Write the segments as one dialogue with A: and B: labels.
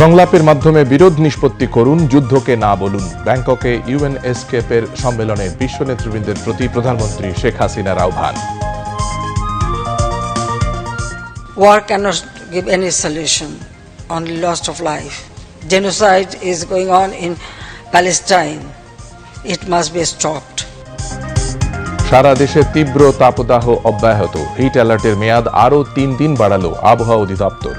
A: সংলাপের মাধ্যমে বিরোধ নিষ্পত্তি করুন যুদ্ধকে না বলুন ব্যাংককে ইউএনএসকেপের সম্মেলনে বিশ্ব নেতৃবৃন্দের প্রতি প্রধানমন্ত্রী শেখ হাসিনার আহ্বান
B: war can give any solution on the loss of life. Genocide is going on in Palestine. It must
A: সারা দেশে তীব্র তাপদাহ অব্যাহত হিট অ্যালার্টের মেয়াদ আরও তিন দিন বাড়ালো আবহাওয়া অধিদপ্তর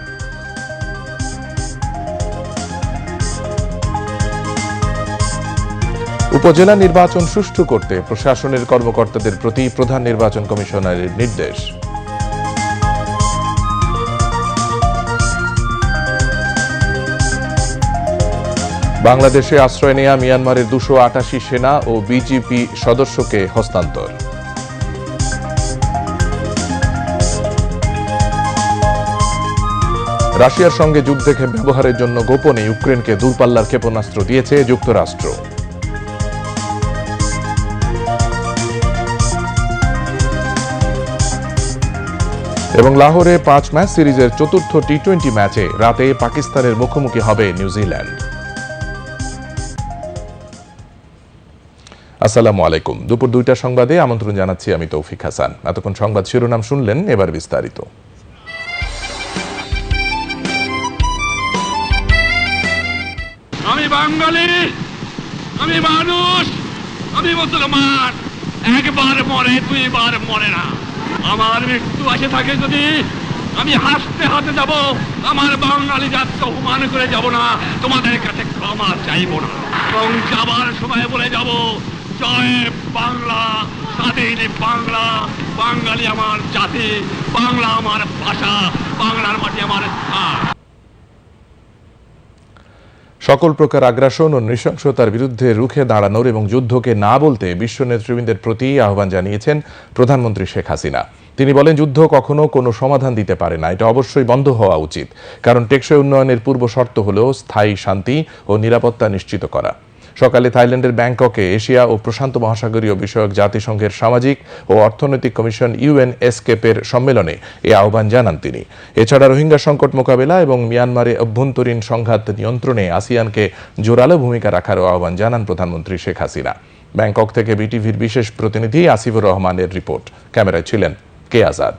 A: উপজেলা নির্বাচন সুষ্ঠু করতে প্রশাসনের কর্মকর্তাদের প্রতি প্রধান নির্বাচন কমিশনারের নির্দেশ বাংলাদেশে আশ্রয় নেয়া মিয়ানমারের দুশো আটাশি সেনা ও বিজিপি সদস্যকে হস্তান্তর রাশিয়ার সঙ্গে যুদ্ধে ব্যবহারের জন্য গোপনে ইউক্রেনকে দূরপাল্লার ক্ষেপণাস্ত্র দিয়েছে যুক্তরাষ্ট্র এবং লাহোরে পাঁচ ম্যাচ সিরিজের চতুর্থ টি টোয়েন্টি ম্যাচে রাতে পাকিস্তানের মুখোমুখি হবে নিউজিল্যান্ড আসসালামু আলাইকুম দুপুর দুইটা সংবাদে আমন্ত্রণ জানাচ্ছি আমি তৌফিক হাসান এতক্ষণ সংবাদ শিরোনাম শুনলেন এবার বিস্তারিত
C: আমি বাঙালি আমি মানুষ আমি মুসলমান একবার মরে দুইবার মরে না আমার মৃত্যু আসে থাকে যদি আমি হাসতে হাতে যাব আমার বাঙালি জাত অপমান করে যাব না তোমাদের কাছে ক্ষমা চাইব না এবং যাবার সময় বলে যাব জয় বাংলা স্বাধীন বাংলা বাঙালি আমার জাতি বাংলা আমার ভাষা বাংলার মাটি আমার স্থান
A: সকল প্রকার আগ্রাসন ও নৃশংসতার বিরুদ্ধে রুখে দাঁড়ানোর এবং যুদ্ধকে না বলতে বিশ্ব নেতৃবৃন্দের প্রতি আহ্বান জানিয়েছেন প্রধানমন্ত্রী শেখ হাসিনা তিনি বলেন যুদ্ধ কখনো কোনো সমাধান দিতে পারে না এটা অবশ্যই বন্ধ হওয়া উচিত কারণ টেকসই উন্নয়নের পূর্ব শর্ত হল স্থায়ী শান্তি ও নিরাপত্তা নিশ্চিত করা সকালে থাইল্যান্ডের ব্যাংককে এশিয়া ও প্রশান্ত মহাসাগরীয় বিষয়ক জাতিসংঘের সামাজিক ও অর্থনৈতিক কমিশন ইউএনএসকেপের সম্মেলনে এ আহ্বান জানান তিনি এছাড়া রোহিঙ্গা সংকট মোকাবেলা এবং মিয়ানমারে অভ্যন্তরীণ সংঘাত নিয়ন্ত্রণে আসিয়ানকে জোরালো ভূমিকা রাখারও আহ্বান জানান প্রধানমন্ত্রী শেখ হাসিনা ব্যাংকক থেকে বিটিভির বিশেষ প্রতিনিধি আসিফুর রহমানের রিপোর্ট ক্যামেরায় ছিলেন কে আজাদ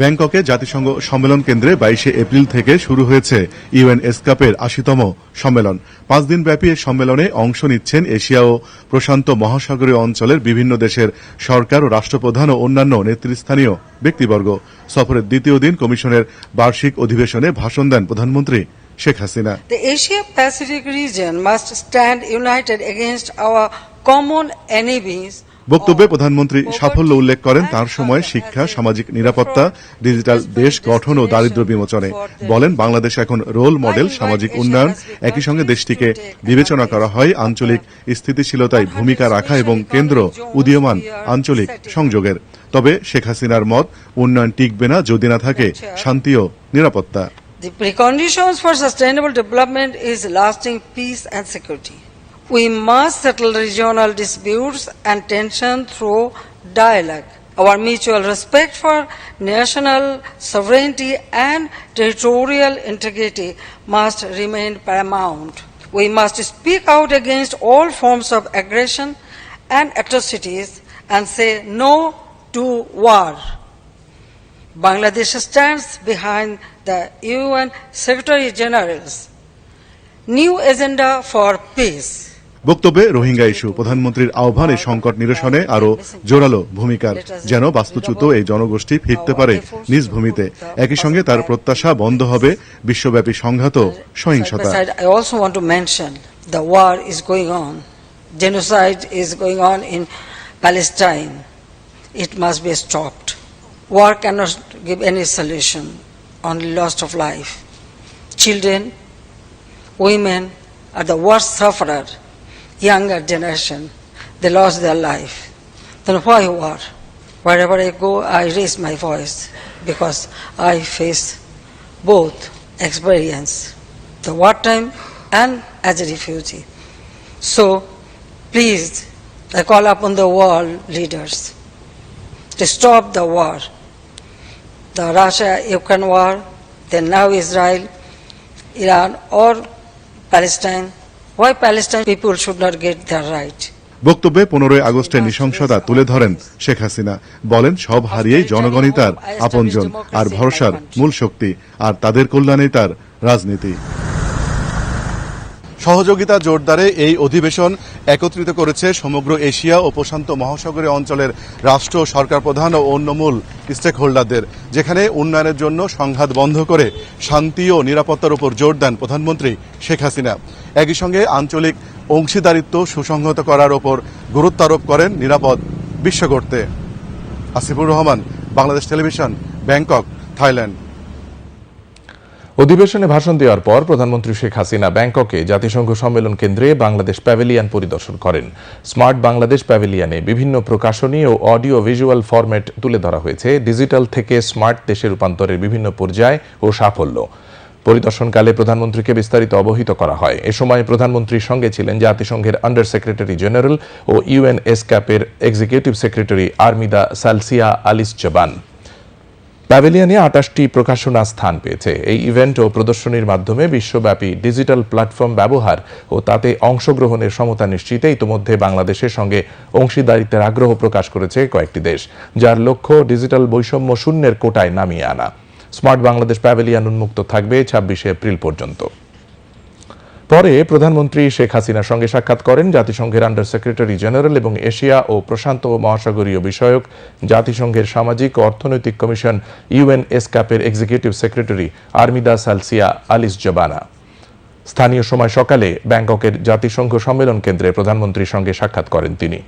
D: ব্যাংককে জাতিসংঘ সম্মেলন কেন্দ্রে বাইশে এপ্রিল থেকে শুরু হয়েছে ইউএন এসকাপের আশিতম সম্মেলন পাঁচ দিনব্যাপী এই সম্মেলনে অংশ নিচ্ছেন এশিয়া ও প্রশান্ত মহাসাগরীয় অঞ্চলের বিভিন্ন দেশের সরকার ও রাষ্ট্রপ্রধান ও অন্যান্য নেতৃস্থানীয় ব্যক্তিবর্গ সফরের দ্বিতীয় দিন কমিশনের বার্ষিক অধিবেশনে ভাষণ দেন প্রধানমন্ত্রী Sheikh Hasina
B: the Asia Pacific region must stand united against our common enemies
D: বক্তব্যে প্রধানমন্ত্রী সাফল্য উল্লেখ করেন তার সময় শিক্ষা সামাজিক নিরাপত্তা ডিজিটাল দেশ গঠন ও দারিদ্র বিমোচনে বলেন বাংলাদেশ এখন রোল মডেল সামাজিক উন্নয়ন একই সঙ্গে দেশটিকে বিবেচনা করা হয় আঞ্চলিক স্থিতিশীলতায় ভূমিকা রাখা এবং কেন্দ্র উদীয়মান আঞ্চলিক সংযোগের তবে শেখ হাসিনার মত উন্নয়ন টিকবে না যদি না থাকে শান্তি ও নিরাপত্তা
B: The preconditions for sustainable development is lasting peace and security. We must settle regional disputes and tension through dialogue. Our mutual respect for national sovereignty and territorial integrity must remain paramount. We must speak out against all forms of aggression and atrocities and say no to war. Bangladesh stands behind the UN Secretary General's new agenda for peace.
D: বক্তব্যে Rohingya issue প্রধানমন্ত্রীর আহ্বানে সংকট নিরসনে আরও জোরালো ভূমিকার যেন বাস্তুচ্যুত এই জনগোষ্ঠী ফিরতে পারে নিজ ভূমিতে একই সঙ্গে তার প্রত্যাশা বন্ধ হবে বিশ্বব্যাপী সংঘাত সহিংসতা
B: It must be stopped. War cannot give any solution on loss of life. Children, women are the worst sufferers. younger generation, they lost their life. Then why war? Wherever I go, I raise my voice because I face both experience, the wartime and as a refugee. So, please, I call upon the world leaders to stop the war. The Russia Ukraine war, then now Israel, Iran, or Palestine বক্তব্যে
D: পনেরোই আগস্টের নৃশংসতা তুলে ধরেন শেখ হাসিনা বলেন সব হারিয়েই জনগণই তার আপনজন আর ভরসার মূল শক্তি আর তাদের কল্যাণে তার রাজনীতি সহযোগিতা জোরদারে এই অধিবেশন একত্রিত করেছে সমগ্র এশিয়া ও প্রশান্ত মহাসাগরীয় অঞ্চলের রাষ্ট্র সরকার প্রধান ও অন্য মূল স্টেক হোল্ডারদের যেখানে উন্নয়নের জন্য সংঘাত বন্ধ করে শান্তি ও নিরাপত্তার উপর জোর দেন প্রধানমন্ত্রী শেখ হাসিনা একই সঙ্গে আঞ্চলিক অংশীদারিত্ব সুসংহত করার ওপর গুরুত্ব আরোপ করেন নিরাপদ বিশ্ব গড়তে Asifur Rahman Bangladesh television Bangkok Thailand
A: অধিবেশনে ভাষণ দেওয়ার পর প্রধানমন্ত্রী শেখ হাসিনা ব্যাংককে জাতিসংঘ সম্মেলন কেন্দ্রে বাংলাদেশ প্যাভিলিয়ন পরিদর্শন করেন স্মার্ট বাংলাদেশ প্যাভিলিয়নে বিভিন্ন প্রকাশনী ও অডিও ভিজুয়াল ফরম্যাট তুলে ধরা হয়েছে ডিজিটাল থেকে স্মার্ট দেশে রূপান্তরের বিভিন্ন পর্যায় ও সাফল্য পরিদর্শনকালে প্রধানমন্ত্রীকে বিস্তারিত অবহিত করা হয় এ সময় প্রধানমন্ত্রীর সঙ্গে ছিলেন জাতিসংঘের আন্ডার সেক্রেটারি জেনারেল ও ইউএনএস ক্যাপের executive secretary Armida Salsiah Alis জবান প্যাভিলিয়নে আটাশটি প্রকাশনা স্থান পেয়েছে এই ইভেন্ট ও প্রদর্শনীর মাধ্যমে বিশ্বব্যাপী ডিজিটাল প্ল্যাটফর্ম ব্যবহার ও তাতে অংশগ্রহণের সমতা নিশ্চিতে ইতোমধ্যে বাংলাদেশের সঙ্গে অংশীদারিত্বের আগ্রহ প্রকাশ করেছে কয়েকটি দেশ যার লক্ষ্য ডিজিটাল বৈষম্য শূন্যের কোটায় নামিয়ে আনা স্মার্ট বাংলাদেশ প্যাভিলিয়ন উন্মুক্ত থাকবে ছাব্বিশে এপ্রিল পর্যন্ত পরে প্রধানমন্ত্রী শেখ হাসিনার সঙ্গে সাক্ষাৎ করেন জাতিসংঘের আন্ডার সেক্রেটারি জেনারেল এবং এশিয়া ও প্রশান্ত মহাসাগরীয় বিষয়ক জাতিসংঘের সামাজিক অর্থনৈতিক কমিশন ইউএন এসকাপের executive secretary Armida Salsiah Alisjahbana স্থানীয় সময় সকালে ব্যাংককের জাতিসংঘ সম্মেলন কেন্দ্রে প্রধানমন্ত্রীর সঙ্গে সাক্ষাৎ করেন তিনি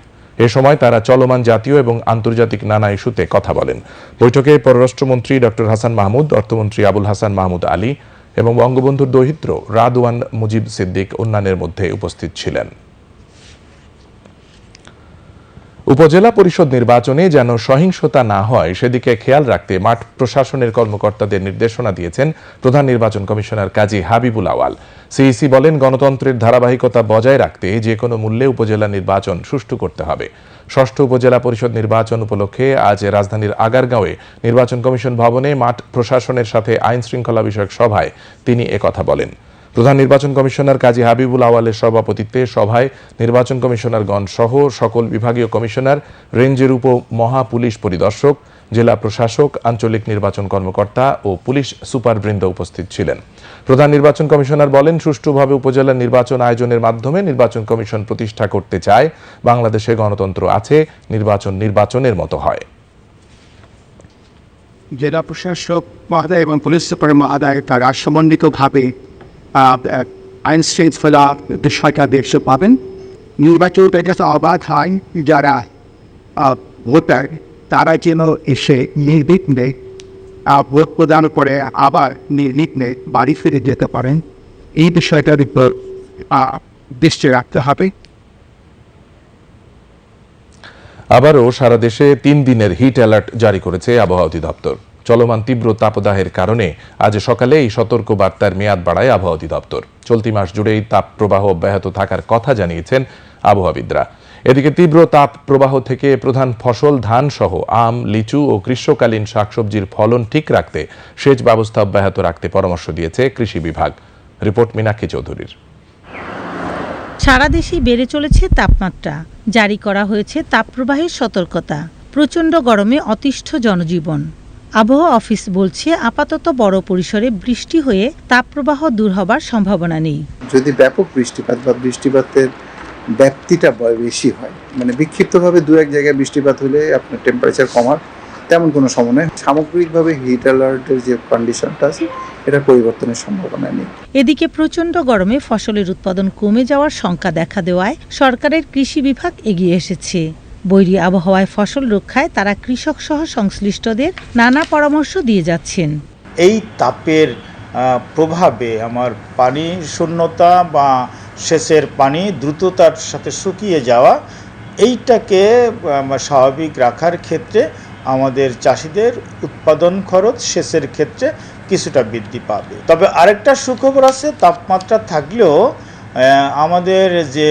A: এ সময় তারা চলমান জাতীয় এবং আন্তর্জাতিক নানা ইস্যুতে কথা বলেন বৈঠকে পররাষ্ট্রমন্ত্রী ড হাসান মাহমুদ অর্থমন্ত্রী আবুল হাসান মাহমুদ আলী এবং বঙ্গবন্ধুর দৌহিত্র রাদওয়ান মুজিব সিদ্দিক অন্যান্যের মধ্যে উপস্থিত ছিলেন উপজেলা পরিষদ নির্বাচনে যেন সহিংসতা না হয় সেদিকে খেয়াল রাখতে মাঠ প্রশাসনের কর্মকর্তাদের নির্দেশনা দিয়েছেন প্রধান নির্বাচন কমিশনার কাজী হাবিবুল আওয়াল সিইসি বলেন গণতন্ত্রের ধারাবাহিকতা বজায় রাখতে যে কোনো মূল্যে উপজেলা নির্বাচন সুষ্ঠু করতে হবে ষষ্ঠ উপজেলা পরিষদ নির্বাচন উপলক্ষে আজ রাজধানীর আগারগাঁওয়ে নির্বাচন কমিশন ভবনে মাঠ প্রশাসনের সাথে আইন শৃঙ্খলা বিষয়ক সভায় তিনি একথা বলেন প্রধান নির্বাচন কমিশনার কাজী হাবিবুল আওয়ালের সভাপতিত্বে সভায় নির্বাচন কমিশনারগণ সহ সকল বিভাগীয় কমিশনার রেঞ্জের উপ মহা পুলিশ পরিদর্শক জেলা প্রশাসক আঞ্চলিক নির্বাচন কর্মকর্তা ও পুলিশ সুপারবৃন্দ উপস্থিত ছিলেন প্রধান নির্বাচন কমিশনার বলেন সুষ্ঠুভাবে উপজেলা নির্বাচন আয়োজনের মাধ্যমে নির্বাচন কমিশন প্রতিষ্ঠা করতে চায় বাংলাদেশে গণতন্ত্র আছে নির্বাচন নির্বাচনের মতো হয়
E: জেলা প্রশাসক মহাদায় এবং পুলিশ সুপার মহাদায় তারা সমন্বিতভাবে আইন শৃঙ্খলা বিষয়টা দেখতে পাবেন নির্বাচন যাতে অবাধ হয় যারা ভোটার তারা যেন এসে নির্বিঘ্নে ভোট প্রদান করে আবার নির্বিঘ্নে বাড়ি ফিরে যেতে পারেন এই বিষয়টার উপর দৃষ্টি রাখতে হবে
A: আবারও সারা দেশে তিন দিনের হিট অ্যালার্ট জারি করেছে আবহাওয়া অধিদপ্তর চলমান তীব্র তাপদাহের কারণে আজ সকালে এই সতর্ক বার্তার মেয়াদ বাড়ায় আবহাওয়া অধিদপ্তর চলতি মাস জুড়েই তাপ প্রবাহ অব্যাহত থাকার কথা জানিয়েছেন আবহাওয়াবিদরা এদিকে তীব্র তাপ প্রবাহ থেকে প্রধান ফসল ধান সহ আম লিচু ও গ্রীষ্মকালীন শাকসবজির ফলন ঠিক রাখতে সেচ ব্যবস্থা অব্যাহত রাখতে পরামর্শ দিয়েছে কৃষি বিভাগ রিপোর্ট মিনাক্ষী চৌধুরীর
F: সারা বেড়ে চলেছে তাপমাত্রা জারি করা হয়েছে তাপপ্রবাহের সতর্কতা প্রচণ্ড গরমে অতিষ্ঠ জনজীবন আবহাওয়া অফিস বলছে আপাতত বড় পরিসরে বৃষ্টি হয়ে তাপপ্রবাহ দূর হবার সম্ভাবনা নেই
G: যদি ব্যাপক বৃষ্টিপাত বা বৃষ্টিপাতের ব্যাপ্তিটা বেশি হয় মানে বিক্ষিপ্তভাবে দু এক জায়গায় বৃষ্টিপাত হলে আপনার টেম্পারেচার কমার তেমন কোনো সমন্বয় সামগ্রিকভাবে হিট অ্যালার্টের যে কন্ডিশনটা আছে এটা পরিবর্তনের সম্ভাবনা নেই
F: এদিকে প্রচণ্ড গরমে ফসলের উৎপাদন কমে যাওয়ার শঙ্কা দেখা দেওয়ায় সরকারের কৃষি বিভাগ এগিয়ে এসেছে বৈরী আবহাওয়ায় ফসল রক্ষায় তারা কৃষক সহ সংশ্লিষ্টদের নানা পরামর্শ দিয়ে যাচ্ছেন
H: এই তাপের প্রভাবে আমার পানি শূন্যতা বা সেচের পানি দ্রুততার সাথে শুকিয়ে যাওয়া এইটাকে স্বাভাবিক রাখার ক্ষেত্রে আমাদের চাষিদের উৎপাদন খরচ সেচের ক্ষেত্রে কিছুটা বৃদ্ধি পাবে তবে আরেকটা সুখবর আছে তাপমাত্রা থাকলেও আমাদের যে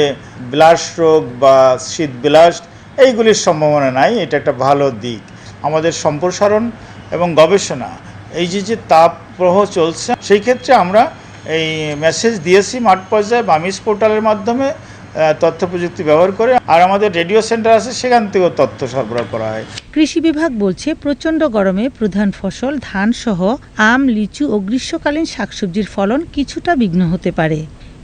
H: ব্লাস্ট রোগ বা শীত ব্লাস্ট এইগুলির সম্ভাবনা নাই এটা একটা ভালো দিক আমাদের সম্প্রসারণ এবং গবেষণা এই যে যে তাপ প্রহ চলছে সেই ক্ষেত্রে আমরা এই মেসেজ দিয়েছি মাঠ পর্যায়ে বামিস পোর্টালের মাধ্যমে তথ্য প্রযুক্তি ব্যবহার করে আর আমাদের রেডিও সেন্টার আছে সেখান থেকেও তথ্য সরবরাহ করা হয়
F: কৃষি বিভাগ বলছে প্রচণ্ড গরমে প্রধান ফসল ধান সহ আম লিচু ও গ্রীষ্মকালীন শাকসবজির ফলন কিছুটা বিঘ্ন হতে পারে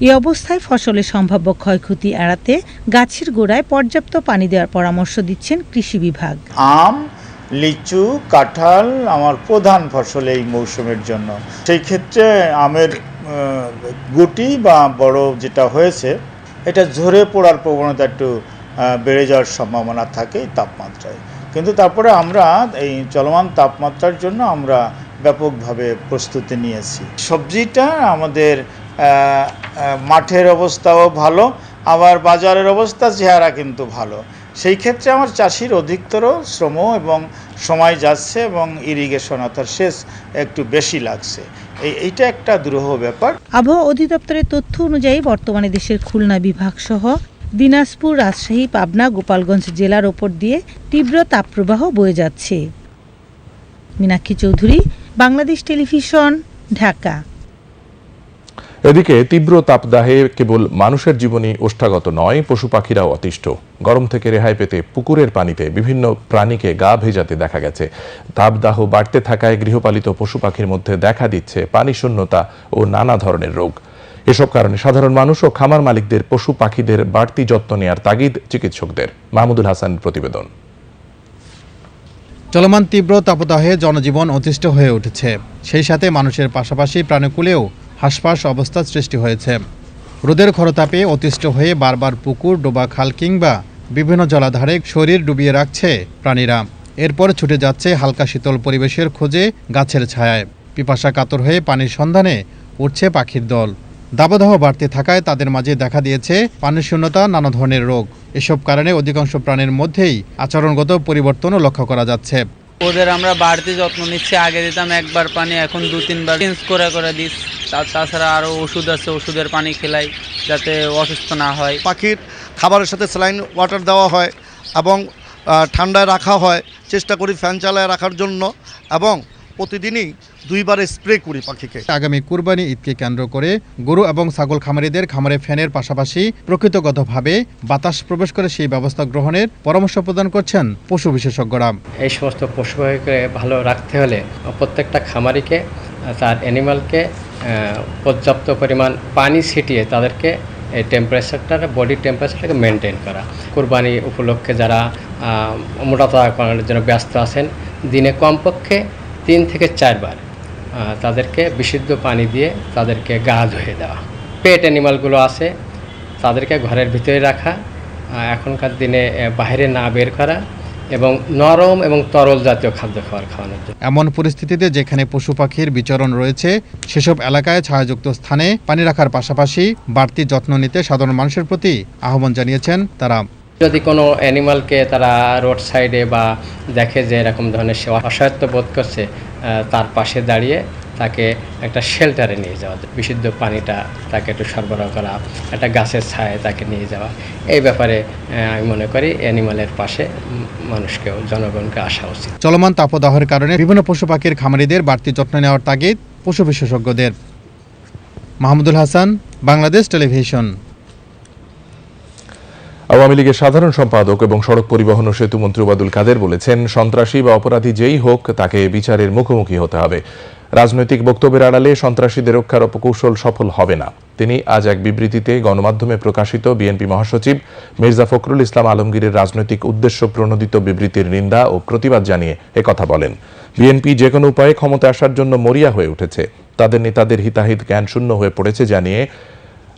F: এ অবস্থায় ফসলের সম্ভাব্য ক্ষয়ক্ষতি এড়াতে গাছের গোড়ায় পর্যাপ্ত পানি দেওয়ার পরামর্শ দিচ্ছেন কৃষি বিভাগ
H: আম লিচু কাঁঠাল আমার প্রধান ফসল এই মৌসুমের জন্য সেই ক্ষেত্রে আমের গুটি বা বড় যেটা হয়েছে এটা ঝরে পড়ার প্রবণতা একটু বেড়ে যাওয়ার সম্ভাবনা থাকে তাপমাত্রায় কিন্তু তারপরে আমরা এই চলমান তাপমাত্রার জন্য আমরা ব্যাপকভাবে প্রস্তুতি নিয়েছি সবজিটা আমাদের মাঠের অবস্থাও ভালো আবার বাজারের অবস্থা চেহারা কিন্তু ভালো সেই ক্ষেত্রে আমার চাষির অধিকতর শ্রম এবং সময় যাচ্ছে এবং ইরিগেশন অর্থাৎ সেচ একটু বেশি লাগছে এইটা একটা দুরূহ ব্যাপার
F: আবহাওয়া অধিদপ্তরের তথ্য অনুযায়ী বর্তমানে দেশের খুলনা বিভাগ সহ দিনাজপুর রাজশাহী পাবনা গোপালগঞ্জ জেলার ওপর দিয়ে তীব্র তাপপ্রবাহ বয়ে যাচ্ছে মীনাক্ষী চৌধুরী বাংলাদেশ টেলিভিশন ঢাকা
A: এদিকে তীব্র তাপদাহে কেবল মানুষের জীবনই ওষ্ঠাগত নয় পশু পাখিরাও অতিষ্ঠ গরম থেকে রেহাই পেতে পুকুরের পানিতে বিভিন্ন প্রাণীকে গা ভেজাতে দেখা গেছে তাপদাহ বাড়তে থাকায় গৃহপালিত পশু পাখির মধ্যে দেখা দিচ্ছে পানি শূন্যতা ও নানা ধরনের রোগ এসব কারণে সাধারণ মানুষ ও খামার মালিকদের পশু পাখিদের বাড়তি যত্ন নেয়ার তাগিদ চিকিৎসকদের মাহমুদুল হাসান প্রতিবেদন
I: চলমান তীব্র তাপদাহে জনজীবন অতিষ্ঠ হয়ে উঠেছে সেই সাথে মানুষের পাশাপাশি প্রাণীকুলেও হাঁসফাঁস অবস্থার সৃষ্টি হয়েছে রোদের খরতাপে অতিষ্ঠ হয়ে বারবার পুকুর ডোবা খাল কিংবা বিভিন্ন জলাধারে শরীর ডুবিয়ে রাখছে প্রাণীরা এরপর ছুটে যাচ্ছে হালকা শীতল পরিবেশের খোঁজে গাছের ছায়ায় পিপাসা কাতর হয়ে পানির সন্ধানে উঠছে পাখির দল দাবদাহ বাড়তে থাকায় তাদের মাঝে দেখা দিয়েছে পানির শূন্যতা নানা ধরনের রোগ এসব কারণে অধিকাংশ প্রাণীর মধ্যেই আচরণগত পরিবর্তনও লক্ষ্য করা যাচ্ছে
J: ওদের আমরা বাড়তি যত্ন নিচ্ছি আগে দিতাম একবার পানি এখন দু তিনবার চেঞ্জ করে করে দিস তাছাড়া আরও ওষুধ আছে ওষুধের পানি খেলাই যাতে অসুস্থ না হয়
K: পাখির খাবারের সাথে স্যালাইন ওয়াটার দেওয়া হয় এবং ঠান্ডায় রাখা হয় চেষ্টা করি ফ্যান চালায় রাখার জন্য এবং প্রতিদিনই দুইবার স্প্রে করি পাখিকে
I: আগামী কুরবানি ঈদকে কেন্দ্র করে গরু এবং ছাগল খামারিদের খামারে ফ্যানের পাশাপাশি প্রকৃতিগতভাবে বাতাস প্রবেশ করে সেই ব্যবস্থা গ্রহণের পরামর্শ প্রদান করছেন পশু বিশেষজ্ঞরা
L: এই সমস্ত পশুকে ভালো রাখতে হলে প্রত্যেকটা খামারিকে তার অ্যানিমালকে পর্যাপ্ত পরিমাণ পানি ছিটিয়ে তাদেরকে এই টেম্পারেচারটা বডি টেম্পারেচারটাকে মেনটেন করা কোরবানি উপলক্ষে যারা মোটা করার জন্য ব্যস্ত আছেন দিনে কমপক্ষে তিন থেকে চারবার তাদেরকে বিশুদ্ধ পানি দিয়ে তাদেরকে গা ধুয়ে দেওয়া পেট অ্যানিমালগুলো আছে তাদেরকে ঘরের ভিতরে রাখা এখনকার দিনে বাইরে না বের করা এবং নরম এবং তরল জাতীয় খাদ্য খাবার খাওয়ানোর
I: জন্য এমন পরিস্থিতিতে যেখানে পশু পাখির বিচরণ রয়েছে সেসব এলাকায় ছায়াযুক্ত স্থানে পানি রাখার পাশাপাশি বাড়তি যত্ন নিতে সাধারণ মানুষের প্রতি আহ্বান জানিয়েছেন তারা
L: যদি কোনো অ্যানিমালকে তারা রোড সাইডে বা দেখে যে এরকম ধরনের সে অসহায়ত্ব বোধ করছে তার পাশে দাঁড়িয়ে তাকে একটা শেল্টারে নিয়ে যাওয়া বিশুদ্ধ পানিটা তাকে একটু সরবরাহ করা একটা গাছের ছায় তাকে নিয়ে যাওয়া এই ব্যাপারে আমি মনে করি অ্যানিমালের পাশে মানুষকেও জনগণকে আসা উচিত
I: চলমান তাপদাহের কারণে বিভিন্ন পশু পাখির খামারিদের বাড়তি যত্ন নেওয়ার তাগিদ পশু বিশেষজ্ঞদের মাহমুদুল হাসান বাংলাদেশ টেলিভিশন
A: আওয়ামী লীগের সাধারণ সম্পাদক এবং সড়ক পরিবহন ও সেতু মন্ত্রী ওবাদুল কাদের বলেছেন সন্ত্রাসী বা অপরাধী যেই হোক তাকে বিচারের মুখোমুখি হতে হবে রাজনৈতিক বক্তব্যের আড়ালে সন্ত্রাসীদের রক্ষার অপকৌশল সফল হবে না তিনি আজ এক বিবৃতিতে গণমাধ্যমে প্রকাশিত বিএনপি মহাসচিব মির্জা ফখরুল ইসলাম আলমগীরের রাজনৈতিক উদ্দেশ্য প্রণোদিত বিবৃতির নিন্দা ও প্রতিবাদ জানিয়ে একথা বলেন বিএনপি যে কোনো উপায়ে ক্ষমতা আসার জন্য মরিয়া হয়ে উঠেছে তাদের নেতাদের হিতাহিত জ্ঞান শূন্য হয়ে পড়েছে জানিয়ে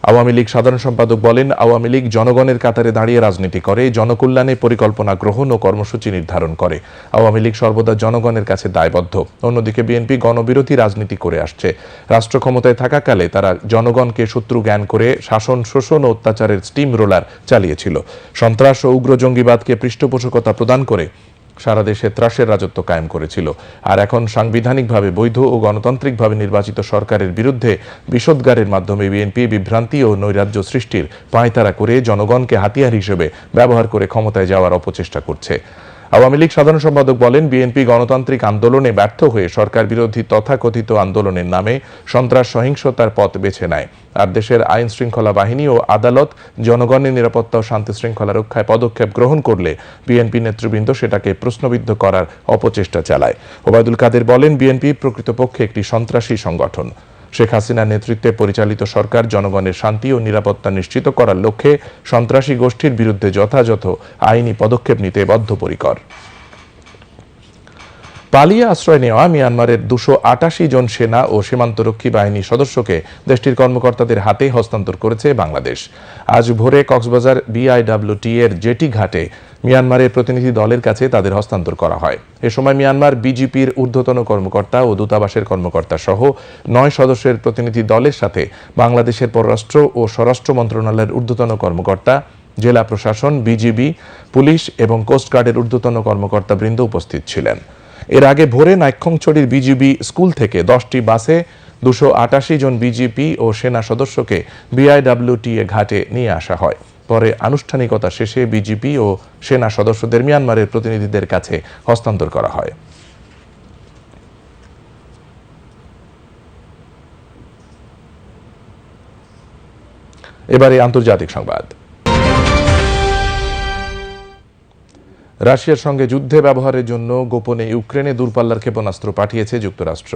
A: আওয়ামী লীগ সাধারণ সম্পাদক বলেন আওয়ামী লীগ জনগণের কাতারে দাঁড়িয়ে রাজনীতি করে জনকল্যাণে পরিকল্পনা গ্রহণ ও কর্মসূচি নির্ধারণ করে আওয়ামী লীগ সর্বদা জনগণের কাছে দায়বদ্ধ অন্যদিকে বিএনপি গণবিরোধী রাজনীতি করে আসছে রাষ্ট্র ক্ষমতায় থাকাকালে তারা জনগণকে শত্রু জ্ঞান করে শাসন শোষণ ও অত্যাচারের স্টিম রোলার চালিয়েছিল সন্ত্রাস ও উগ্র জঙ্গিবাদকে পৃষ্ঠপোষকতা প্রদান করে সারা দেশে ত্রাসের রাজত্ব কায়েম করেছিল আর এখন সাংবিধানিকভাবে বৈধ ও গণতান্ত্রিকভাবে নির্বাচিত সরকারের বিরুদ্ধে বিষোদ্গারের মাধ্যমে বিএনপি বিভ্রান্তি ও নৈরাজ্য সৃষ্টির পায়তারা করে জনগণকে হাতিয়ার হিসেবে ব্যবহার করে ক্ষমতায় যাওয়ার অপচেষ্টা করছে আওয়ামী লীগ সাধারণ সম্পাদক বলেন বিএনপি গণতান্ত্রিক আন্দোলনে ব্যর্থ হয়ে সরকার বিরোধী তথাকথিত আন্দোলনের নামে সন্ত্রাস সহিংসতার পথ বেছে নেয় আর দেশের আইন শৃঙ্খলা বাহিনী ও আদালত জনগণের নিরাপত্তা ও শান্তি শৃঙ্খলা রক্ষায় পদক্ষেপ গ্রহণ করলে বিএনপি নেতৃবৃন্দ সেটাকে প্রশ্নবিদ্ধ করার অপচেষ্টা চালায় ওবায়দুল কাদের বলেন বিএনপি প্রকৃতপক্ষে একটি সন্ত্রাসী সংগঠন শেখ হাসিনার নেতৃত্বে পরিচালিত সরকার জনগণের শান্তি ও নিরাপত্তা নিশ্চিত করার লক্ষ্যে সন্ত্রাসী গোষ্ঠীর বিরুদ্ধে যথাযথ আইনি পদক্ষেপ নিতে বদ্ধপরিকর পালিয়ে আশ্রয় নেওয়া মিয়ানমারের দুশো আটাশি জন সেনা ও সীমান্তরক্ষী বাহিনীর সদস্যকে দেশটির কর্মকর্তাদের হাতে হস্তান্তর করেছে বাংলাদেশ আজ ভোরে কক্সবাজার বিআইডাব্লিউটি এর জেটি ঘাটে মিয়ানমারের প্রতিনিধি দলের কাছে তাদের হস্তান্তর করা হয় এ সময় মিয়ানমার বিজিপির ঊর্ধ্বতন কর্মকর্তা ও দূতাবাসের কর্মকর্তা সহ নয় সদস্যের প্রতিনিধি দলের সাথে বাংলাদেশের পররাষ্ট্র ও স্বরাষ্ট্র মন্ত্রণালয়ের ঊর্ধ্বতন কর্মকর্তা জেলা প্রশাসন বিজিবি পুলিশ এবং কোস্টগার্ডের ঊর্ধ্বতন কর্মকর্তাবৃন্দ উপস্থিত ছিলেন এর আগে ভোরে নাইক্ষংছড়ির বিজিবি স্কুল থেকে দশটি বাসে দুশো জন বিজিপি ও সেনা সদস্যকে বিআইডাব্লিউটিএ ঘাটে নিয়ে আসা হয় পরে আনুষ্ঠানিকতা শেষে বিজিপি ও সেনা সদস্যদের মিয়ানমারের প্রতিনিধিদের কাছে হস্তান্তর করা হয় এবারে আন্তর্জাতিক সংবাদ রাশিয়ার সঙ্গে যুদ্ধে ব্যবহারের জন্য গোপনে ইউক্রেনে দূরপাল্লার ক্ষেপণাস্ত্র পাঠিয়েছে যুক্তরাষ্ট্র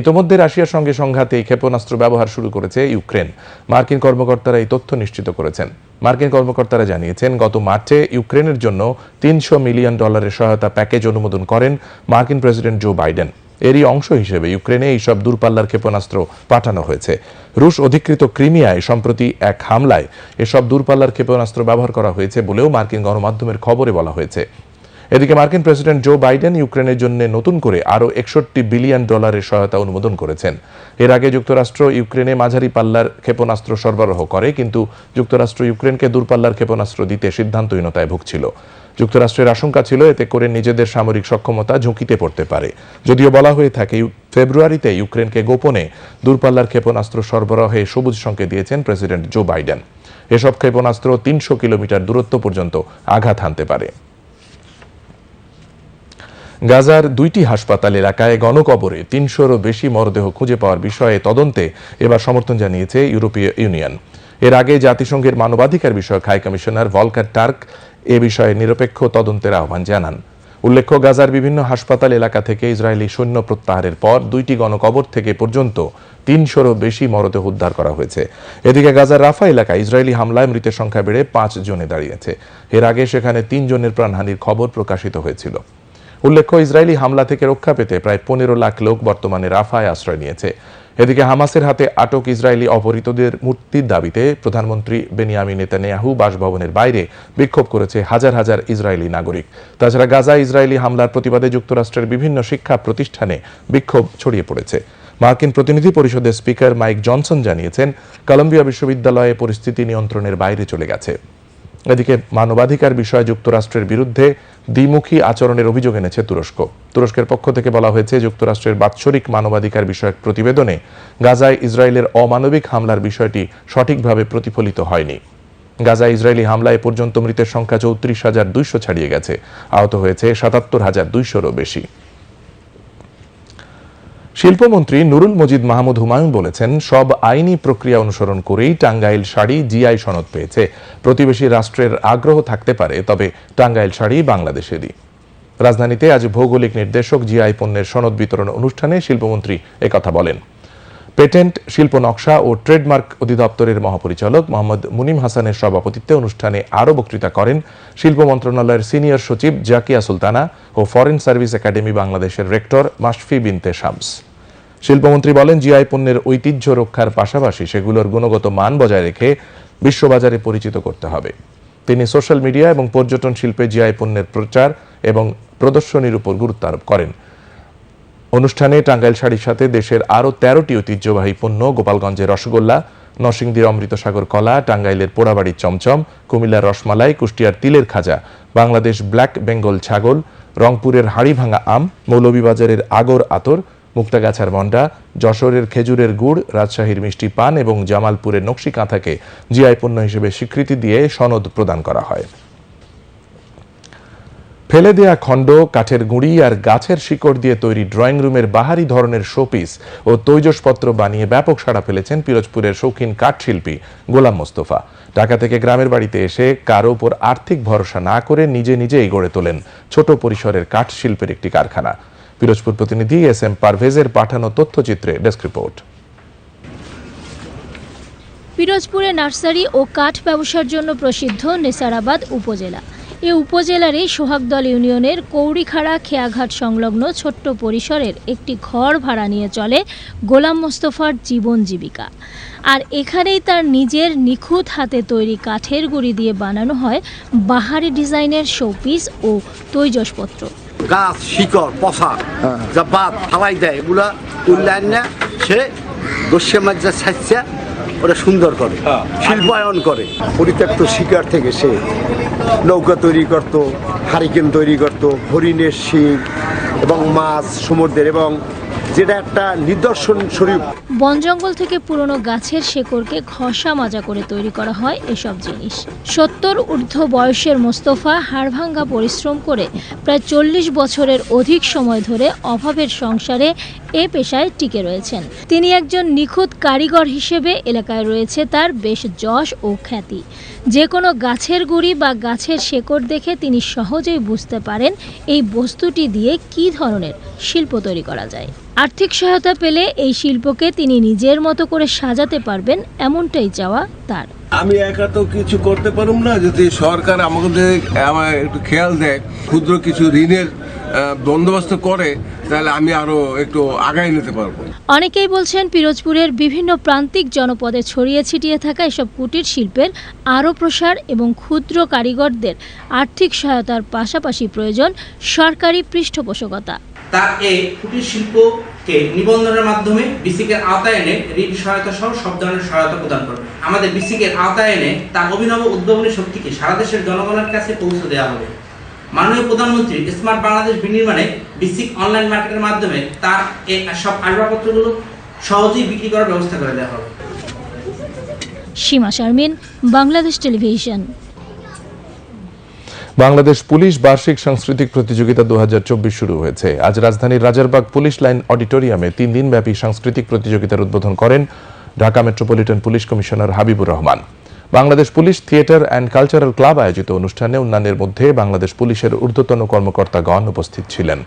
A: ইতোমধ্যে রাশিয়ার সঙ্গে সংঘাতে এই ক্ষেপণাস্ত্র ব্যবহার শুরু করেছে ইউক্রেন মার্কিন কর্মকর্তারা এই তথ্য নিশ্চিত করেছেন মার্কিন কর্মকর্তারা জানিয়েছেন গত মার্চে ইউক্রেনের জন্য তিনশো মিলিয়ন ডলারের সহায়তা প্যাকেজ অনুমোদন করেন মার্কিন প্রেসিডেন্ট জো বাইডেন এরই অংশ হিসেবে ইউক্রেনে এইসব দূরপাল্লার ক্ষেপণাস্ত্র পাঠানো হয়েছে রুশ অধিকৃত ক্রিমিয়ায় সম্প্রতি এক হামলায় এসব দূরপাল্লার ক্ষেপণাস্ত্র ব্যবহার করা হয়েছে বলেও মার্কিন গণমাধ্যমের খবরে বলা হয়েছে এদিকে মার্কিন প্রেসিডেন্ট জো বাইডেন ইউক্রেনের জন্য নতুন করে আরও একষট্টি বিলিয়ন ডলারের সহায়তা অনুমোদন করেছেন এর আগে যুক্তরাষ্ট্র ইউক্রেনে মাঝারি পাল্লার ক্ষেপণাস্ত্র সরবরাহ করে কিন্তু যুক্তরাষ্ট্র ইউক্রেনকে দূরপাল্লার ক্ষেপণাস্ত্র দিতে সিদ্ধান্তহীনতায় ভুগছিল যুক্তরাষ্ট্রের আশঙ্কা ছিল এতে করে নিজেদের সামরিক সক্ষমতা ঝুঁকিতে পড়তে পারে যদিও বলা হয়ে থাকে ফেব্রুয়ারিতে ইউক্রেনকে গোপনে দূরপাল্লার ক্ষেপণাস্ত্র সরবরাহে সবুজ সংকেত দিয়েছেন প্রেসিডেন্ট জো বাইডেন এসব ক্ষেপণাস্ত্র তিনশো কিলোমিটার দূরত্ব পর্যন্ত আঘাত হানতে পারে গাজার দুইটি হাসপাতাল এলাকায় গণকবরে তিনশোরও বেশি মরদেহ খুঁজে পাওয়ার বিষয়ে তদন্তে এবার সমর্থন জানিয়েছে ইউরোপীয় ইউনিয়ন এর আগে জাতিসংঘের মানবাধিকার বিষয়ক হাই কমিশনার ভলকার টার্ক এ বিষয়ে নিরপেক্ষ তদন্তের আহ্বান জানান উল্লেখ্য গাজার বিভিন্ন হাসপাতাল এলাকা থেকে ইসরায়েলি সৈন্য প্রত্যাহারের পর দুইটি গণকবর থেকে পর্যন্ত তিনশোরও বেশি মরদেহ উদ্ধার করা হয়েছে এদিকে গাজার রাফা এলাকায় ইসরায়েলি হামলায় মৃতের সংখ্যা বেড়ে পাঁচ জনে দাঁড়িয়েছে এর আগে সেখানে তিনজনের প্রাণহানির খবর প্রকাশিত হয়েছিল উল্লেখ্য ইসরায়েলি হামলা থেকে রক্ষা পেতে প্রায় পনেরো লাখ লোক বর্তমানে রাফায় আশ্রয় নিয়েছে এদিকে হামাসের হাতে আটক ইসরায়েলি অপহৃতদের মুক্তির দাবিতে প্রধানমন্ত্রী বেনিয়ামিন নেতানিয়াহু বাসভবনের বাইরে বিক্ষোভ করেছে হাজার হাজার ইসরায়েলি নাগরিক তাছাড়া গাজা ইসরায়েলি হামলার প্রতিবাদে যুক্তরাষ্ট্রের বিভিন্ন শিক্ষা প্রতিষ্ঠানে বিক্ষোভ ছড়িয়ে পড়েছে মার্কিন প্রতিনিধি পরিষদের স্পিকার মাইক জনসন জানিয়েছেন কলম্বিয়া বিশ্ববিদ্যালয়ে পরিস্থিতি নিয়ন্ত্রণের বাইরে চলে গেছে এদিকে মানবাধিকার বিষয়ে যুক্তরাষ্ট্রের বিরুদ্ধে দ্বিমুখী আচরণের অভিযোগ এনেছে তুরস্ক তুরস্কের পক্ষ থেকে বলা হয়েছে যুক্তরাষ্ট্রের বাৎসরিক মানবাধিকার বিষয়ক প্রতিবেদনে গাজায় ইসরায়েলের অমানবিক হামলার বিষয়টি সঠিকভাবে প্রতিফলিত হয়নি গাজা ইসরায়েলি হামলায় পর্যন্ত মৃতের সংখ্যা চৌত্রিশ হাজার দুইশো ছাড়িয়ে গেছে আহত হয়েছে সাতাত্তর হাজার দুইশোরও বেশি শিল্পমন্ত্রী নুরুল মজিদ মাহমুদ হুমায়ুন বলেছেন সব আইনি প্রক্রিয়া অনুসরণ করেই টাঙ্গাইল শাড়ি জিআই সনদ পেয়েছে প্রতিবেশী রাষ্ট্রের আগ্রহ থাকতে পারে তবে টাঙ্গাইল শাড়ি বাংলাদেশেরই রাজধানীতে আজ ভৌগোলিক নির্দেশক জিআই পণ্যের সনদ বিতরণ অনুষ্ঠানে শিল্পমন্ত্রী একথা বলেন পেটেন্ট শিল্প নকশা ও ট্রেডমার্ক অধিদপ্তরের মহাপরিচালক মোহাম্মদ মুনিম হাসানের সভাপতিত্বে অনুষ্ঠানে আরও বক্তৃতা করেন শিল্প মন্ত্রণালয়ের সিনিয়র সচিব জাকিয়া সুলতানা ও ফরেন সার্ভিস একাডেমি বাংলাদেশের রেক্টর মাসফি বিনতে শামস শিল্পমন্ত্রী বলেন জিআই পণ্যের ঐতিহ্য রক্ষার পাশাপাশি সেগুলোর গুণগত মান বজায় রেখে বিশ্ববাজারে পরিচিত করতে হবে তিনি সোশ্যাল মিডিয়া এবং পর্যটন শিল্পে জিআই পণ্যের প্রচার এবং প্রদর্শনীর উপর গুরুত্ব আরোপ করেন অনুষ্ঠানে টাঙ্গাইল শাড়ির সাথে দেশের আরও তেরোটি ঐতিহ্যবাহী পণ্য গোপালগঞ্জের রসগোল্লা নরসিংদীর অমৃতসাগর কলা টাঙ্গাইলের পোড়াবাড়ির চমচম কুমিল্লার রসমালাই কুষ্টিয়ার তিলের খাজা বাংলাদেশ ব্ল্যাক বেঙ্গল ছাগল রংপুরের হাড়িভাঙা আম মৌলভীবাজারের আগর আতর মুক্তাগাছার মন্ডা যশোরের খেজুরের গুড় রাজশাহীর মিষ্টি পান এবং জামালপুরের নকশি কাঁথাকে জিআই পণ্য হিসেবে স্বীকৃতি দিয়ে সনদ প্রদান করা হয় ফেলে দেয়া খণ্ড কাঠের গুঁড়ি আর গাছের শিকড় দিয়ে তৈরি ড্রয়িং রুমের বাহারি ধরনের শোপিস ও তৈজসপত্র বানিয়ে ব্যাপক সাড়া ফেলেছেন পিরোজপুরের শৌখিন কাঠ শিল্পী গোলাম মোস্তফা টাকা থেকে গ্রামের বাড়িতে এসে কারো ওপর আর্থিক ভরসা না করে নিজে নিজেই গড়ে তোলেন ছোট পরিসরের কাঠ শিল্পের একটি কারখানা পিরোজপুর প্রতিনিধি এস এম পারভেজের পাঠানো তথ্যচিত্রে ডেস্ক রিপোর্ট
F: পিরোজপুরে নার্সারি ও কাঠ ব্যবসার জন্য প্রসিদ্ধ নেসারাবাদ উপজেলা এ উপজেলার এই সোহাগদল ইউনিয়নের কৌড়িখাড়া খেয়াঘাট সংলগ্ন ছোট্ট পরিসরের একটি ঘর ভাড়া নিয়ে চলে গোলাম মোস্তফার জীবন জীবিকা আর এখানেই তার নিজের নিখুঁত হাতে তৈরি কাঠের গুড়ি দিয়ে বানানো হয় বাহারি ডিজাইনের শোপিস ও তৈজসপত্র
M: গাছ শিকড় পশা হ্যাঁ। যা বাদ ফালাই দেয় এগুলো উল্লায়ন না সে দস্যে মাজ্জা ওরা সুন্দর করে হ্যাঁ। শিল্পায়ন করে পরিত্যক্ত শিকার থেকে সে নৌকা তৈরি করত হারিকেন তৈরি করত হরিণের শিখ এবং মাছ সমুদ্রের এবং যেটা একটা নিদর্শন স্বরূপ
F: বন জঙ্গল থেকে পুরনো গাছের শেকড়কে ঘষা মাজা করে তৈরি করা হয় এসব জিনিস সত্তর ঊর্ধ্ব বয়সের মোস্তফা হাড়ভাঙ্গা পরিশ্রম করে প্রায় চল্লিশ বছরের অধিক সময় ধরে অভাবের সংসারে এ পেশায় টিকে রয়েছেন তিনি একজন নিখুঁত কারিগর হিসেবে এলাকায় রয়েছে তার বেশ যশ ও খ্যাতি যে কোনো গাছের গুড়ি বা গাছের শেকড় দেখে তিনি সহজেই বুঝতে পারেন এই বস্তুটি দিয়ে কি ধরনের শিল্প তৈরি করা যায় আর্থিক সহায়তা পেলে এই শিল্পকে তিনি নিজের মতো করে সাজাতে পারবেন এমনটাই চাওয়া তার
M: আমি একা তো কিছু করতে পারুম না যদি সরকার আমাদের আমার একটু খেয়াল দেয় ক্ষুদ্র কিছু ঋণের বন্দোবস্ত করে তাহলে আমি আরো একটু আগায় নিতে পারবো
F: অনেকেই বলছেন পিরোজপুরের বিভিন্ন প্রান্তিক জনপদে ছড়িয়ে ছিটিয়ে থাকা এসব কুটির শিল্পের আরও প্রসার এবং ক্ষুদ্র কারিগরদের আর্থিক সহায়তার পাশাপাশি প্রয়োজন সরকারি পৃষ্ঠপোষকতা তাকে কুটির শিল্প কে নিবন্ধনের মাধ্যমে বিসিকের আওতায় এনে ঋণ সহায়তা সহ সব ধরনের সহায়তা প্রদান করবে আমাদের বিসিকের আওতায় এনে তার অভিনব উদ্ভাবনী শক্তিকে সারা দেশের
M: জনগণের কাছে পৌঁছে দেওয়া হবে মাননীয় প্রধানমন্ত্রী স্মার্ট বাংলাদেশ বিনির্মাণে বিসিক অনলাইন মার্কেটের মাধ্যমে তার সব আসবাবপত্রগুলো সহজেই বিক্রি করার ব্যবস্থা করে দেওয়া হবে
F: সীমা শারমিন বাংলাদেশ টেলিভিশন
A: বাংলাদেশ পুলিশ বার্ষিক সাংস্কৃতিক প্রতিযোগিতা দু শুরু হয়েছে আজ রাজধানীর রাজারবাগ পুলিশ লাইন অডিটোরিয়ামে তিন দিনব্যাপী সাংস্কৃতিক প্রতিযোগিতার উদ্বোধন করেন Dhaka metropolitan police commissioner Habibur Rahman Bangladesh police theatre and cultural club আয়োজিত অনুষ্ঠানে অন্যান্যের মধ্যে বাংলাদেশ পুলিশের ঊর্ধ্বতন কর্মকর্তাগণ উপস্থিত ছিলেন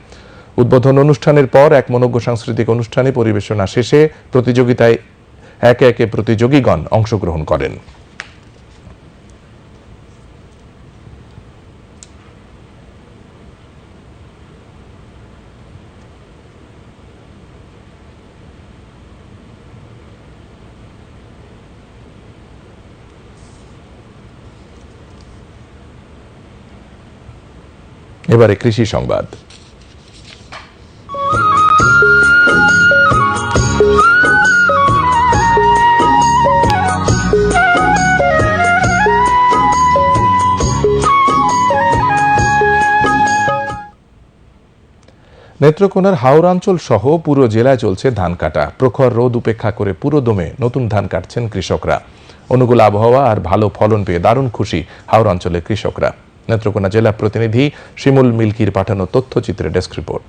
A: উদ্বোধন অনুষ্ঠানের পর এক মনোজ্ঞ সাংস্কৃতিক অনুষ্ঠানে পরিবেশনা শেষে প্রতিযোগিতায় একে একে প্রতিযোগীগণ অংশগ্রহণ করেন এবারে কৃষি সংবাদ নেত্রকোনার হাওরাঞ্চল সহ পুরো জেলায় চলছে ধান কাটা প্রখর রোদ উপেক্ষা করে পুরো দমে নতুন ধান কাটছেন কৃষকরা অনুকূল আবহাওয়া আর ভালো ফলন পেয়ে দারুণ খুশি হাওরাঞ্চলের কৃষকরা নেত্রকোনা জেলা প্রতিনিধি শিমুল মিল্কির পাঠানো তথ্যচিত্রে ডেস্ক রিপোর্ট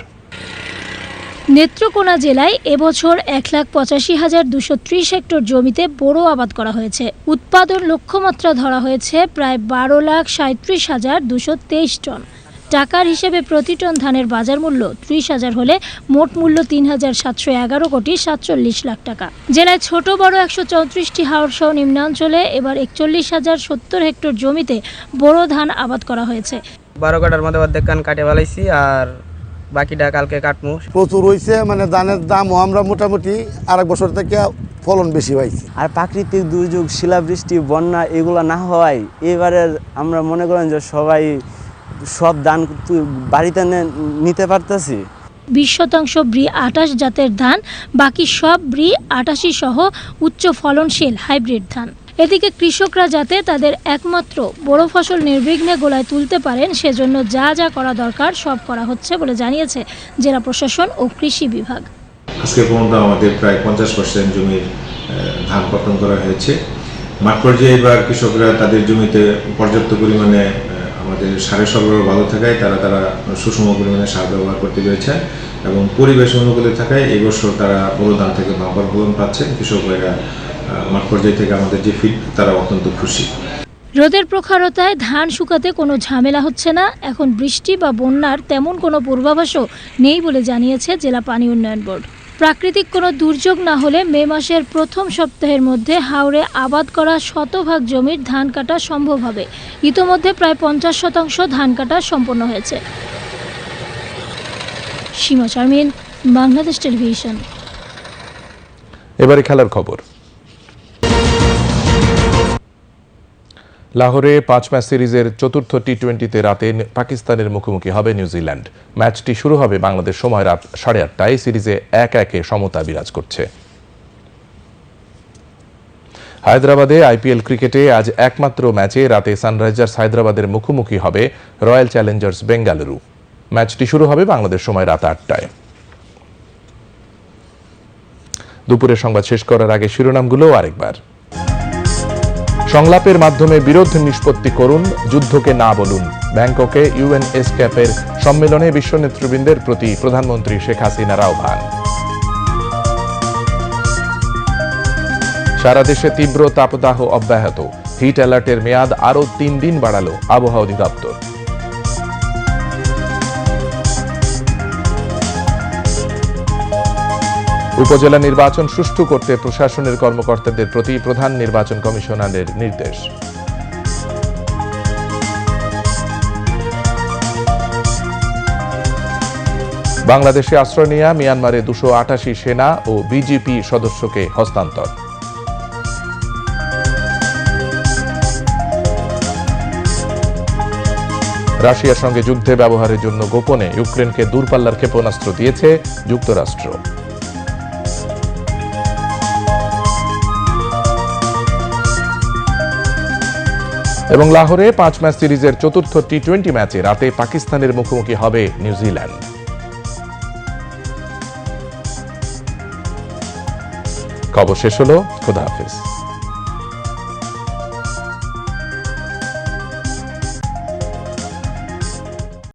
F: নেত্রকোনা জেলায় এবছর এক লাখ পঁচাশি হাজার দুশো ত্রিশ হেক্টর জমিতে বোরো আবাদ করা হয়েছে উৎপাদন লক্ষ্যমাত্রা ধরা হয়েছে প্রায় বারো লাখ সাঁত্রিশ হাজার দুশো তেইশ টন টাকার হিসেবে প্রতি টন ধানের বাজার মূল্য ত্রিশ হাজার হলে মোট মূল্য তিন হাজার সাতশো এগারো কোটি সাতচল্লিশ লাখ টাকা জেলায় ছোট বড় একশো চৌত্রিশটি হাওর সহ নিম্নাঞ্চলে এবার একচল্লিশ হাজার সত্তর হেক্টর জমিতে বড় ধান আবাদ করা হয়েছে
N: বারো কাটার মধ্যে অর্ধেক কান কাটে ফেলাইছি আর বাকিটা কালকে কাটমু
O: প্রচুর হয়েছে মানে ধানের দামও আমরা মোটামুটি আরেক বছর থেকে ফলন বেশি হয়েছে
N: আর প্রাকৃতিক দুর্যোগ শিলাবৃষ্টি বন্যা এগুলো না হওয়ায় এবারে আমরা মনে করেন যে সবাই সব ধান বাড়িতে নিতে পারতেছি
F: বিশ শতাংশ ব্রি আটাশ জাতের ধান বাকি সব ব্রি আটাশি সহ উচ্চ ফলনশীল হাইব্রিড ধান এদিকে কৃষকরা যাতে তাদের একমাত্র বড় ফসল নির্বিঘ্নে গোলায় তুলতে পারেন সেজন্য যা যা করা দরকার সব করা হচ্ছে বলে জানিয়েছে জেলা প্রশাসন ও কৃষি বিভাগ
P: আজকে পর্যন্ত আমাদের প্রায় পঞ্চাশ পার্সেন্ট জমির ধান পতন করা হয়েছে মাঠ পর্যায়ে এবার কৃষকরা তাদের জমিতে পর্যাপ্ত পরিমাণে আমাদের সারের সরবরাহ ভালো থাকায় তারা তারা সুষম পরিমাণে সার ব্যবহার করতে পেরেছে এবং পরিবেশ অনুকূলে থাকায় এবছর তারা বড় ধান থেকে বাম্পার ফলন পাচ্ছে কৃষক ভাইরা মাঠ পর্যায় থেকে আমাদের যে ফিড তারা অত্যন্ত খুশি
F: রোদের প্রখরতায় ধান শুকাতে কোনো ঝামেলা হচ্ছে না এখন বৃষ্টি বা বন্যার তেমন কোনো পূর্বাভাসও নেই বলে জানিয়েছে জেলা পানি উন্নয়ন বোর্ড প্রাকৃতিক কোনো দুর্যোগ না হলে মে মাসের প্রথম সপ্তাহের মধ্যে হাওড়ে আবাদ করা শতভাগ জমির ধান কাটা সম্ভব হবে ইতোমধ্যে প্রায় পঞ্চাশ শতাংশ ধান কাটা সম্পন্ন হয়েছে সীমা চারমিন বাংলাদেশ টেলিভিশন
A: এবারে খেলার খবর লাহোরে পাঁচ ম্যাচ সিরিজের চতুর্থ টি টোয়েন্টিতে রাতে পাকিস্তানের মুখোমুখি হবে নিউজিল্যান্ড ম্যাচটি শুরু হবে বাংলাদেশ সময় রাত সাড়ে আটটায় সিরিজে এক একে সমতা বিরাজ করছে হায়দ্রাবাদে আইপিএল ক্রিকেটে আজ একমাত্র ম্যাচে রাতে সানরাইজার্স হায়দ্রাবাদের মুখোমুখি হবে রয়্যাল চ্যালেঞ্জার্স বেঙ্গালুরু ম্যাচটি শুরু হবে বাংলাদেশ সময় রাত আটটায় দুপুরে সংবাদ শেষ করার আগে শিরোনামগুলো আরেকবার সংলাপের মাধ্যমে বিরোধ নিষ্পত্তি করুন যুদ্ধকে না বলুন ব্যাংককে ইউএনএস ক্যাপের সম্মেলনে বিশ্ব নেতৃবৃন্দের প্রতি প্রধানমন্ত্রী শেখ হাসিনার আহ্বান সারা দেশে তীব্র তাপদাহ অব্যাহত হিট অ্যালার্টের মেয়াদ আরও তিন দিন বাড়াল আবহাওয়া অধিদপ্তর উপজেলা নির্বাচন সুষ্ঠু করতে প্রশাসনের কর্মকর্তাদের প্রতি প্রধান নির্বাচন কমিশনারের নির্দেশ বাংলাদেশে আশ্রয় নেওয়া মিয়ানমারে দুশো সেনা ও বিজিপি সদস্যকে হস্তান্তর রাশিয়ার সঙ্গে যুদ্ধে ব্যবহারের জন্য গোপনে ইউক্রেনকে দূরপাল্লার ক্ষেপণাস্ত্র দিয়েছে যুক্তরাষ্ট্র এবং লাহোরে পাঁচ ম্যাচ সিরিজের চতুর্থ টি টোয়েন্টি ম্যাচে রাতে পাকিস্তানের মুখোমুখি হবে নিউজিল্যান্ড খবর শেষ হল খোদা হাফিজ